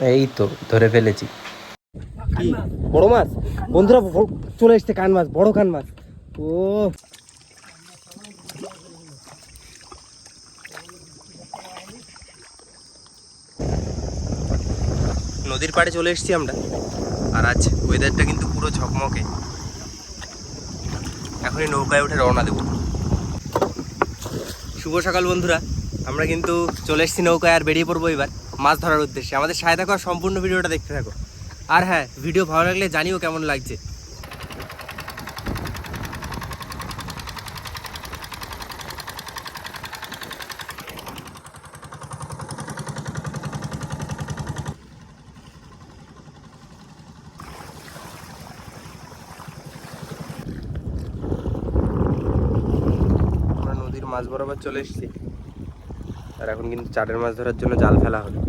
এই তো, ধরে ফেলেছি। বড় মাছ? বন্ধুরা চলে এসছে কান মাছ, বড় কান মাছ। ও। নদীর পাড়ে চলে এসেছি আমরা। আর আজ ওয়েদারটা কিন্তু পুরো ঝকমকে। এখনই নৌকায় উঠে রওনা দেব। শুভ সকাল বন্ধুরা। আমরা কিন্তু চলে এসেছি নৌকায় আর বেরিয়ে পড়ব এবার। মাছ ধরার উদ্দেশ্যে। আমাদের সাথে থাকো সম্পূর্ণ ভিডিওটা দেখতে থাকো। আর হ্যাঁ ভিডিও ভালো লাগলে জানিও কেমন লাগছে। মাছ বরাবর চলে এসেছি। আর এখন কিন্তু চারের মাছ ধরার জন্য জাল ফেলা হলো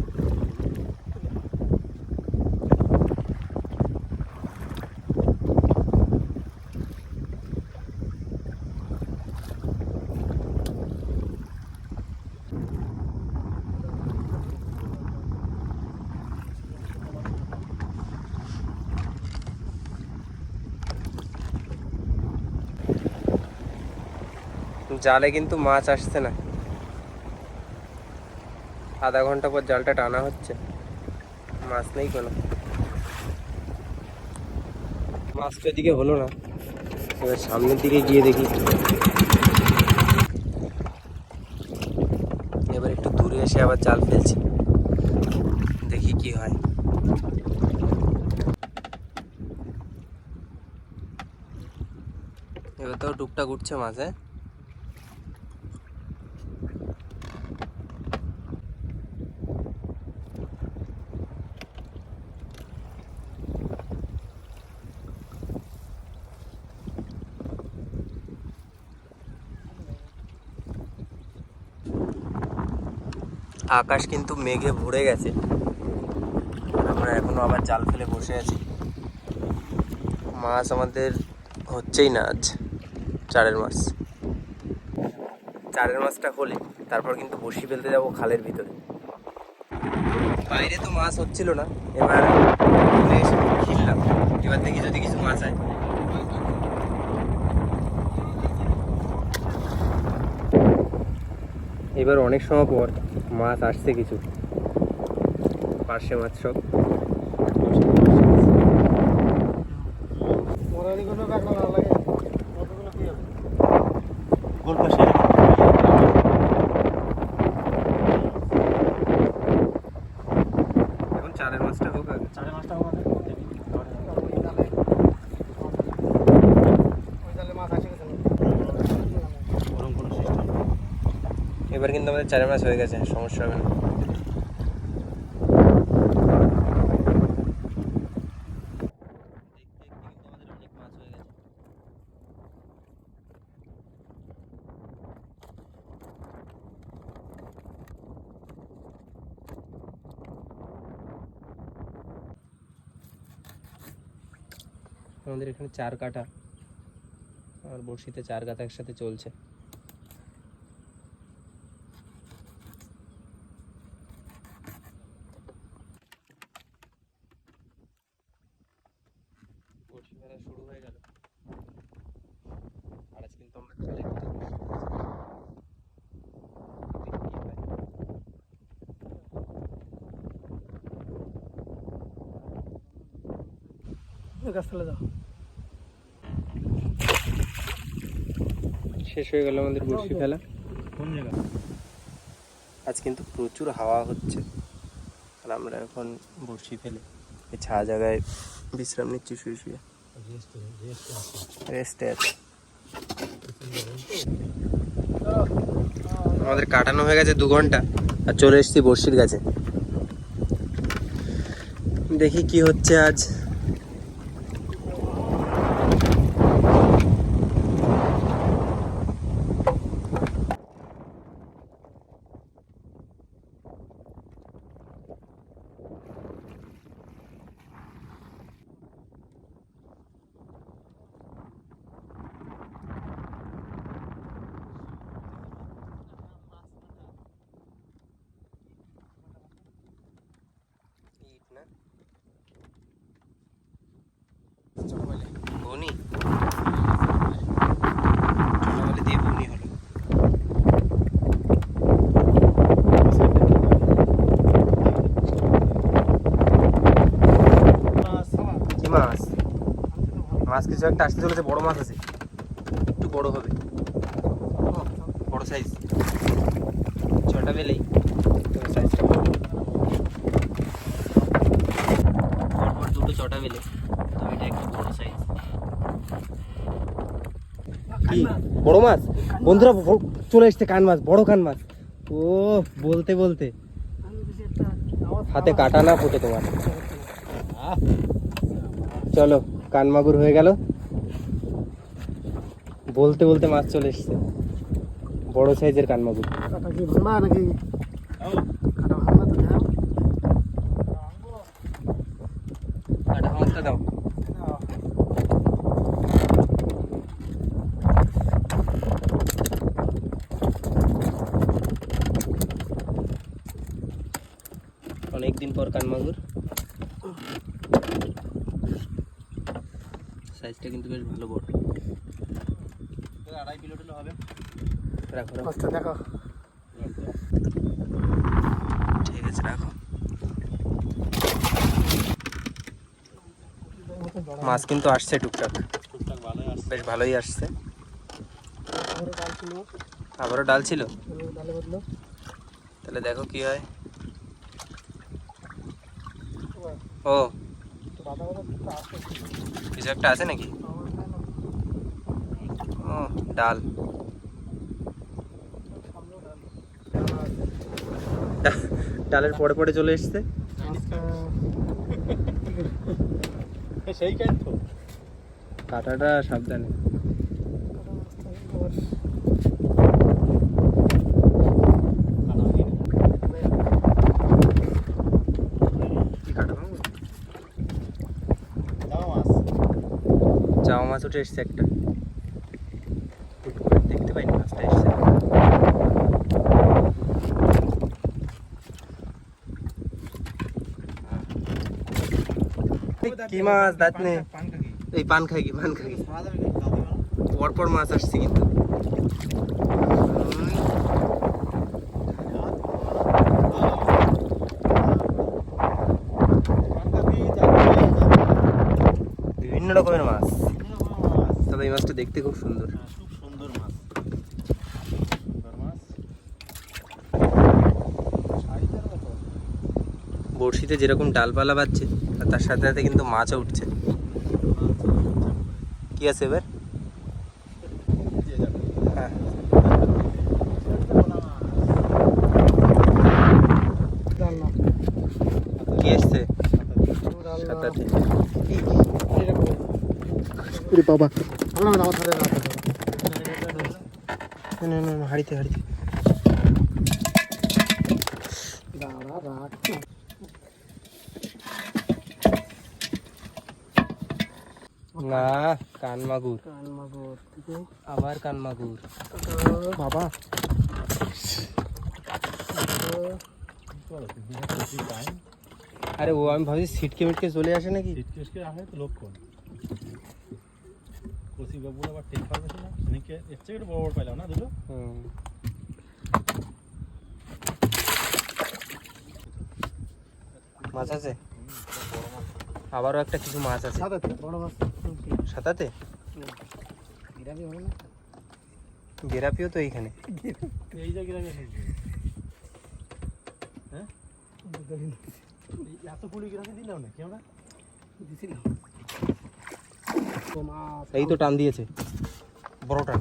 জালে কিন্তু মাছ আসছে না। আধা ঘণ্টা পর জালটা টানা হচ্ছে। মাছ নেই কোনো। মাছ তো এদিকে হলো না। এবার সামনের দিকে গিয়ে দেখি। এবার একটু দূরে এসে আবার জাল ফেলছি। দেখি কি হয়। এবার তো টুকটাক উঠছে মাছ হ্যাঁ? আকাশ কিন্তু মেঘে ভরে গেছে। আমরা এখনও আবার জাল ফেলে বসে আছি। মাছ আমাদের হচ্ছেই না আজ, চারের মাছ। চারের মাছটা হলে তারপর কিন্তু বসি ফেলতে যাব খালের ভিতরে। বাইরে তো মাছ হচ্ছিল না, এবার কিনলাম এবার দেখি যদি কিছু মাছ হয়। এবার অনেক সময় পর মাছ আসছে কিছু। পার্শে মাছ সব। এখন চারের মাছটা হোক চারের চারে মাছটা হবে ওরকম কোনো সিস্টেম এবার কিন্তু আমাদের চারের মাছ হয়ে গেছে, সমস্যা হবে না। আমাদের এখানে চার কাটা আর বড়শিতে চার কাটা একসাথে চলছে। বড়শি শুরু হয়ে গেল। আর আজ কিন্তু আমরা দাও শেষ হয়ে গেল আমাদের বড়শি ফেলা। কোন জায়গা? আজ কিন্তু প্রচুর হাওয়া হচ্ছে। আর আমরা এখন বড়শি ফেলে। এই ছা জায়গায় বিশ্রাম নিচ্ছি শুয়ে শুয়ে। আমাদের কাটানো হয়ে গেছে দু ঘণ্টা। আর চলে এসেছি বর্ষির কাছে। দেখি কি হচ্ছে আজ। কিছু একটা আসতে চলেছে, বড় মাছ আছে। একটু বড় হবে। বড় সাইজ ছটা বেলেই দুটো ছটা বেলে এটা একটু বড় সাইজ কি? বড় মাছ? বন্ধুরা চলে এসছে কান মাছ, বড় কান মাছ। ও, বলতে বলতে। হাতে কাটা না ফোটে তোমার? চলো, কান মাগুর হয়ে গেল। বলতে বলতে মাছ চলে এসছে। বড় সাইজের কান মাগুর নাকি কাটা অনেকদিন পর কান মাগুর সাইজটা কিন্তু বেশ ভালো বড়। আড়াই কিলো হবে। রাখো রাখো। দেখো। ঠিক আছে রাখো। মাছ কিন্তু আসছে টুকটাক। টুকটাক ভালোই আসছে। বেশ ভালোই আসছে। ডাল ছিল। আবারও ডাল ছিল? তাহলে দেখো কি হয়। ও কিছু একটা আছে নাকি? ও ডাল। ডালের পরে পরে চলে এসছে। সেই তো। কাটাটা সাবধানে? জামা মাছ উঠে এসছে একটা হুট করে দেখতে পাইনি মাছটা এসছে কি মাছ দাঁত নেই। এই পান খাই কি পান খাই পরপর মাছ আসছে কিন্তু। বিভিন্ন রকমের মাছ। তবে এই মাছটা দেখতে খুব সুন্দর। খুব সুন্দর মাছ। বড়শিতে যেরকম ডালপালা বাজছে আর তার সাথে সাথে কিন্তু মাছও উঠছে কি আছে এবার হ্যাঁ কি সাঁতাতে বাবা না হাড়িতে হাড়িতে দাঁড়া রাখ না কান মাগুর কান মাগুর থেকে আবার কান মাগুর বাবা। আরে ও আমি ভাবছি সিটকে মিটকে চলে আসে নাকি? সিটকেসকে আসে তো লক্ষণ। কষি বাবু আবার টেক পাবে না। সেদিনকে এর থেকে একটু বড় বড় পাইলাম না দুটো? হুম। মাছ আছে? আবারও একটা কিছু মাছ আছে। সাদা তো বড় মাছ হবে না? গেরাপিও তো এইখানে। এই হ্যাঁ? এত পুলি গ্রামে দিলাম আমরা? দিছিলাম। মাছ এই তো টান দিয়েছে। বড় টান।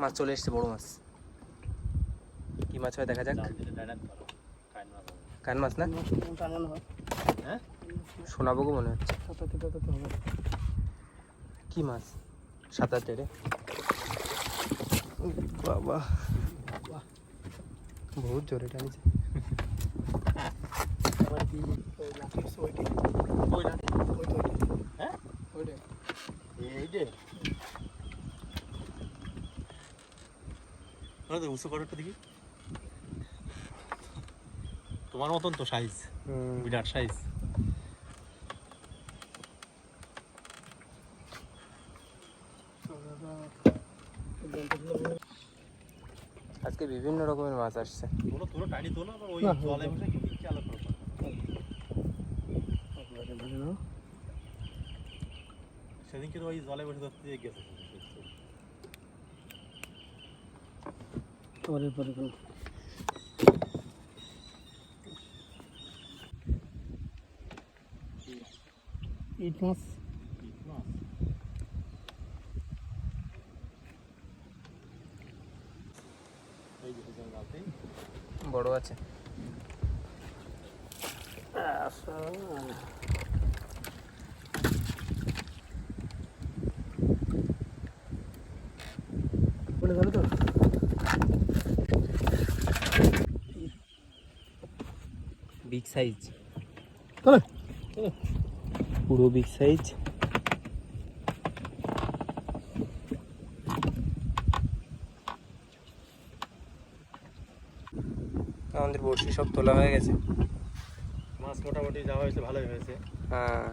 মাছ চলে এসছে বড় মাছ। কি মাছ হয় দেখা যাক। কান মাছ। না? হ্যাঁ সোনাবগো মনে হচ্ছে। সাঁতাতে টাতাতে হবে। কি মাছ? সাঁতারতে রে। বাবা। বহুত জোরে টানিছে। হ্যাঁ উঁচু করাটা দেখি। তোমার মতন তো সাইজ বিরাট সাইজ আজকে বিভিন্ন রকমের মাছ আসছে। সেদিনকে ওই জলে বসে ধরতে গেছে। পরে পরে। ইট মাছ এই যে দুজন গালতেই বড় আছে বলে গেল তো বিগ সাইজ পুরো বিগ সাইজ আমাদের বড়শি সব তোলা হয়ে গেছে। মাছ মোটামুটি যাওয়া হয়েছে, ভালোই হয়েছে। হ্যাঁ।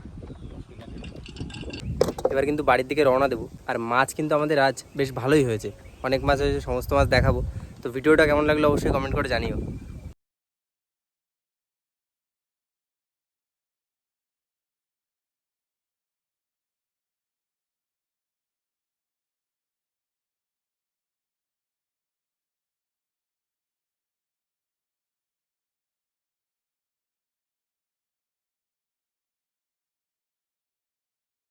এবার কিন্তু বাড়ির দিকে রওনা দেবো। আর মাছ কিন্তু আমাদের আজ বেশ ভালোই হয়েছে। অনেক মাছ হয়েছে, সমস্ত মাছ দেখাবো। তো ভিডিওটা কেমন লাগল অবশ্যই কমেন্ট করে জানিও।